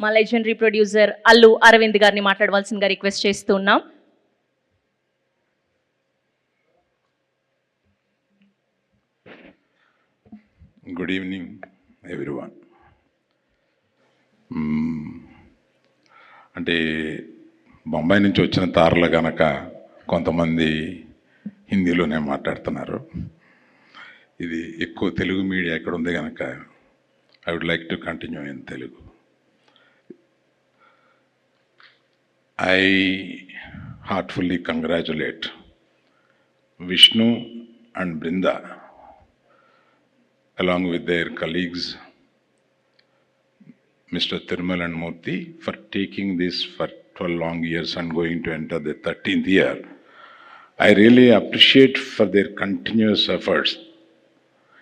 మా legendary producer Allu Arvind గారిని మాట్లాడవలసిందిగా రిక్వెస్ట్ చేస్తూ ఉన్నాం. గుడ్ ఈవినింగ్ ఎవ్రీవన్ అంటే బొంబాయి నుంచి వచ్చిన తారలు గనక కొంతమంది హిందీలోనే మాట్లాడుతున్నారు. ఇది ఎక్కువ తెలుగు మీడియా ఎక్కడ ఉంది కనుక I would like to continue in Telugu I heartfully congratulate Vishnu and Brinda, along with their colleagues, Mr. Thirmal and Murthy, for taking this for 12 long years and going to enter the 13th year. I really appreciate for their continuous efforts.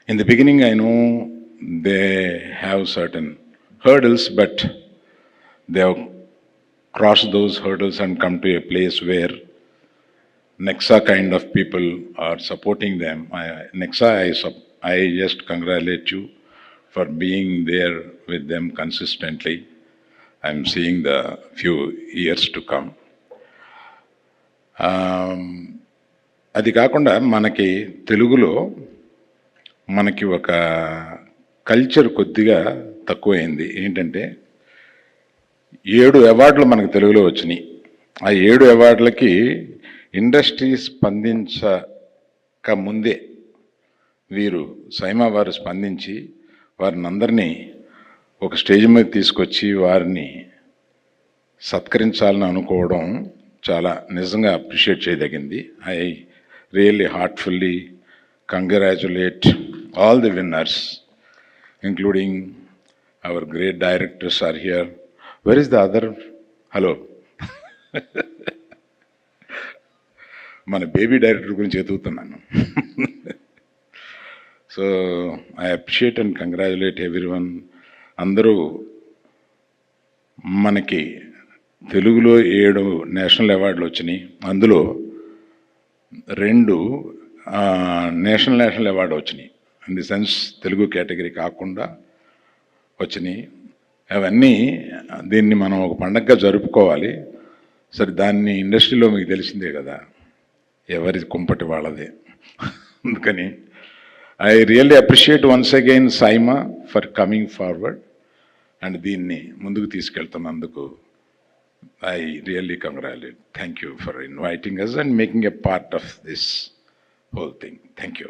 In the beginning, I know they have certain hurdles, but they have cross those hurdles and come to a place where Nexa kind of people are supporting them. I, Nexa, I, sup- I just congratulate you for being there with them consistently. I'm seeing the few years to come. అది కాకుండా మనకి తెలుగులో మనకి ఒక culture కొద్దిగా తక్కువైంది ఏంటంటే ఏడు అవార్డులు మనకు తెలుగులో వచ్చినాయి. ఆ ఏడు అవార్డులకి ఇండస్ట్రీ స్పందించక ముందే వీరు సైమా వారు స్పందించి వారిని అందరినీ ఒక స్టేజ్ మీద తీసుకొచ్చి వారిని సత్కరించాలని అనుకోవడం చాలా నిజంగా appreciate చేయదగింది. I really heartfully congratulate all the winners including our great directors are here. Where is the other hello మన బేబీ డైరెక్టర్ గురించి ఎదుగుతున్నాను. So I appreciate and congratulate everyone అందరూ మనకి తెలుగులో ఏడు నేషనల్ అవార్డులు వచ్చినాయి. అందులో రెండు నేషనల్ నేషనల్ అవార్డు వచ్చినాయి. In the sense Telugu category కాకుండా వచ్చినాయి. అవన్నీ దీన్ని మనం ఒక పండగగా జరుపుకోవాలి. సరే దాన్ని ఇండస్ట్రీలో మీకు తెలిసిందే కదా. ఎవరి కుంపటి వాళ్ళదే? అందుకని I really appreciate once again SIIMA for coming forward. And దీన్ని ముందుకు తీసుకెళ్తున్నందుకు I really congratulate. Thank you for inviting us and making a part of this whole thing. Thank you.